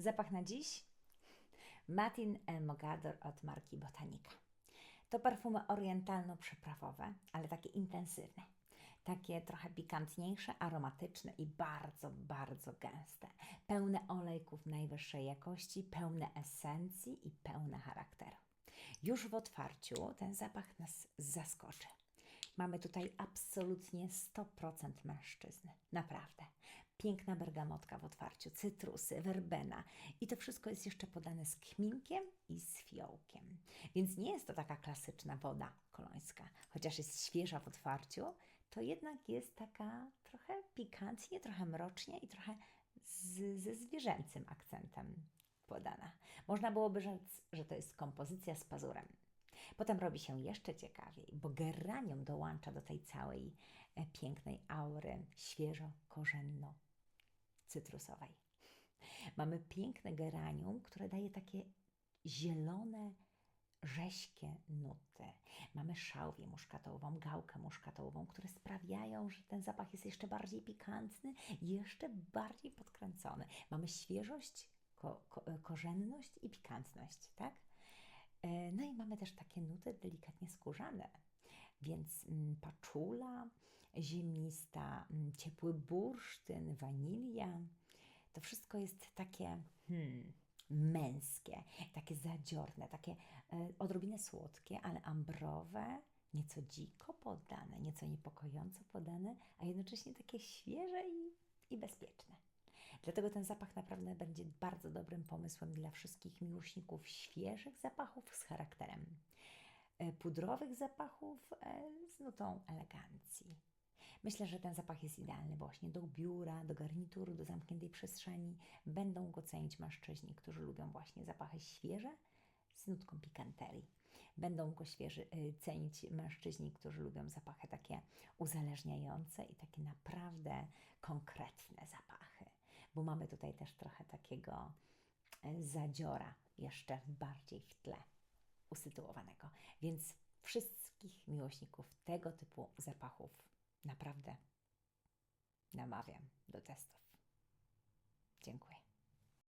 Zapach na dziś? Matin El Mogador od marki Botanika. To perfumy orientalno-przyprawowe, ale takie intensywne. Takie trochę pikantniejsze, aromatyczne i bardzo, bardzo gęste. Pełne olejków najwyższej jakości, pełne esencji i pełne charakteru. Już w otwarciu ten zapach nas zaskoczy. Mamy tutaj absolutnie 100% mężczyzny. Naprawdę. Piękna bergamotka w otwarciu, cytrusy, werbena i to wszystko jest jeszcze podane z kminkiem i z fiołkiem. Więc nie jest to taka klasyczna woda kolońska. Chociaż jest świeża w otwarciu, to jednak jest taka trochę pikantnie, trochę mrocznie i trochę z, ze zwierzęcym akcentem podana. Można byłoby rzec, że to jest kompozycja z pazurem. Potem robi się jeszcze ciekawiej, bo geranium dołącza do tej całej e, pięknej aury świeżo-korzenno-cytrusowej. Mamy piękne geranium, które daje takie zielone, rześkie nuty. Mamy szałwię muszkatołową, gałkę muszkatołową, które sprawiają, że ten zapach jest jeszcze bardziej pikantny, jeszcze bardziej podkręcony. Mamy świeżość, ko, ko, korzenność i pikantność, tak? E, No i mamy też takie nuty delikatnie skórzane, więc mm, paczula, ziemista, mm, ciepły bursztyn, wanilia. To wszystko jest takie hmm, męskie, takie zadziorne, takie e, odrobinę słodkie, ale ambrowe, nieco dziko podane, nieco niepokojąco podane, a jednocześnie takie świeże i, i bezpieczne. Dlatego ten zapach naprawdę będzie bardzo dobrym pomysłem dla wszystkich miłośników świeżych zapachów z charakterem, e, pudrowych zapachów e, z nutą elegancji. Myślę, że ten zapach jest idealny właśnie do biura, do garnituru, do zamkniętej przestrzeni. Będą go cenić mężczyźni, którzy lubią właśnie zapachy świeże z nutką pikanterii. Będą go świeży, y, cenić mężczyźni, którzy lubią zapachy takie uzależniające i takie naprawdę konkretne zapachy, bo mamy tutaj też trochę takiego y, zadziora jeszcze bardziej w tle usytuowanego. Więc wszystkich miłośników tego typu zapachów naprawdę namawiam do testów. Dziękuję.